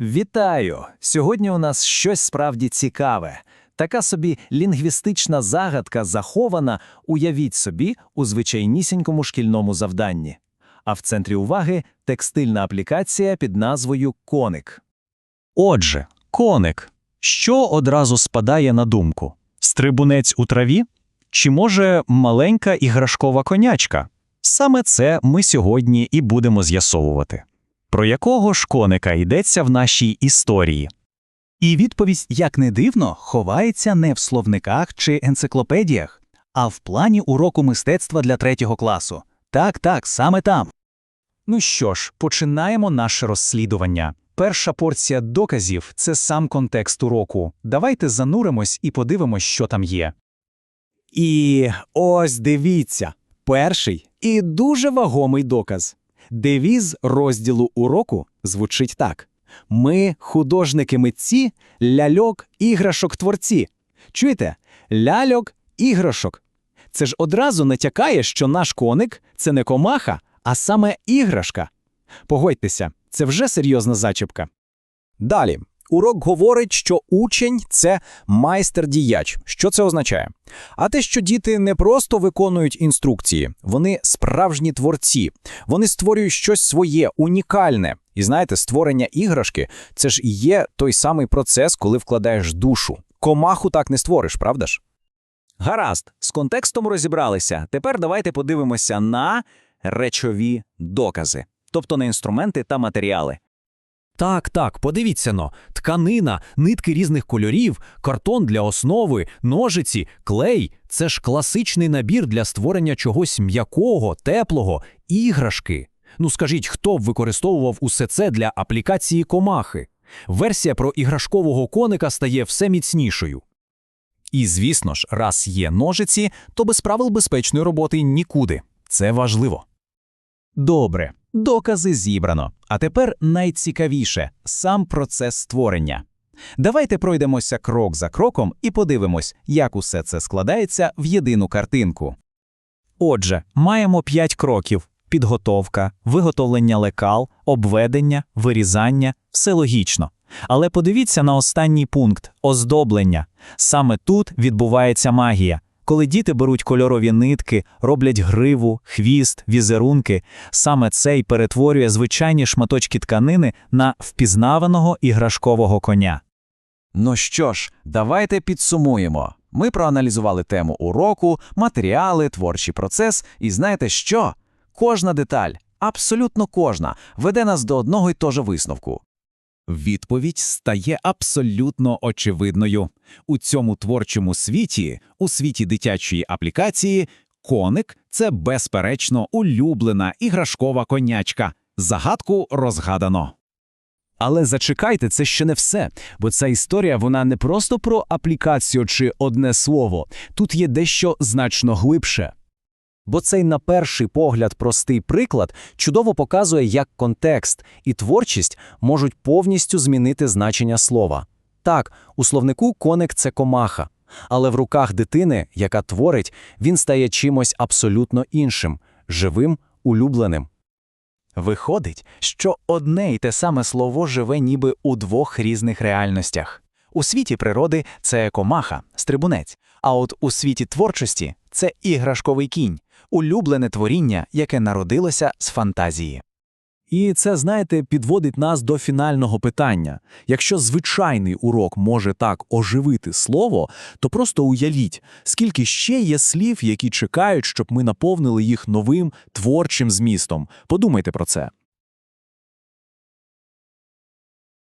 Вітаю! Сьогодні у нас щось справді цікаве. Така собі лінгвістична загадка захована, уявіть собі, у звичайнісінькому шкільному завданні. А в центрі уваги текстильна аплікація під назвою Коник. Отже, коник. Що одразу спадає на думку? Стрибунець у траві? Чи може маленька іграшкова конячка? Саме це ми сьогодні і будемо з'ясовувати. Про якого ж коника йдеться в нашій історії? І відповідь, як не дивно, ховається не в словниках чи енциклопедіях, а в плані уроку мистецтва для третього класу. Так, так, саме там. Ну що ж, починаємо наше розслідування. Перша порція доказів це сам контекст уроку. Давайте зануримось і подивимось, що там є. І ось дивіться, перший і дуже вагомий доказ. Девіз розділу уроку звучить так: Ми художники митці, ляльок, іграшок творці. Чуєте? Ляльок, іграшок. Це ж одразу натякає, що наш коник це не комаха, а саме іграшка. Погодьтеся, це вже серйозна зачіпка. Далі. Урок говорить, що учень це майстер-діяч. Що це означає? А те, що діти не просто виконують інструкції, вони справжні творці. Вони створюють щось своє, унікальне. І знаєте, створення іграшки це ж є той самий процес, коли вкладаєш душу. Комаху так не створиш, правда ж? Гаразд, з контекстом розібралися. Тепер давайте подивимося на речові докази, тобто на інструменти та матеріали. Так, так, подивіться но. Тканина, нитки різних кольорів, картон для основи, ножиці, клей це ж класичний набір для створення чогось м'якого, теплого, іграшки. Ну скажіть, хто б використовував усе це для аплікації комахи? Версія про іграшкового коника стає все міцнішою. І звісно ж, раз є ножиці, то без правил безпечної роботи нікуди. Це важливо. Добре, докази зібрано. А тепер найцікавіше сам процес створення. Давайте пройдемося крок за кроком і подивимось, як усе це складається в єдину картинку. Отже, маємо п'ять кроків: підготовка, виготовлення лекал, обведення, вирізання все логічно. Але подивіться на останній пункт оздоблення. Саме тут відбувається магія. Коли діти беруть кольорові нитки, роблять гриву, хвіст, візерунки, саме це й перетворює звичайні шматочки тканини на впізнаваного іграшкового коня. Ну що ж, давайте підсумуємо. Ми проаналізували тему уроку, матеріали, творчий процес, і знаєте що? Кожна деталь, абсолютно кожна, веде нас до одного й того ж висновку. Відповідь стає абсолютно очевидною. У цьому творчому світі, у світі дитячої аплікації, коник це безперечно улюблена іграшкова конячка. Загадку розгадано. Але зачекайте, це ще не все, бо ця історія вона не просто про аплікацію чи одне слово. Тут є дещо значно глибше. Бо цей на перший погляд простий приклад чудово показує, як контекст і творчість можуть повністю змінити значення слова. Так, у словнику коник це комаха, але в руках дитини, яка творить, він стає чимось абсолютно іншим, живим, улюбленим. Виходить, що одне й те саме слово живе ніби у двох різних реальностях. У світі природи це комаха, стрибунець, а от у світі творчості це іграшковий кінь, улюблене творіння, яке народилося з фантазії. І це, знаєте, підводить нас до фінального питання. Якщо звичайний урок може так оживити слово, то просто уявіть, скільки ще є слів, які чекають, щоб ми наповнили їх новим творчим змістом. Подумайте про це.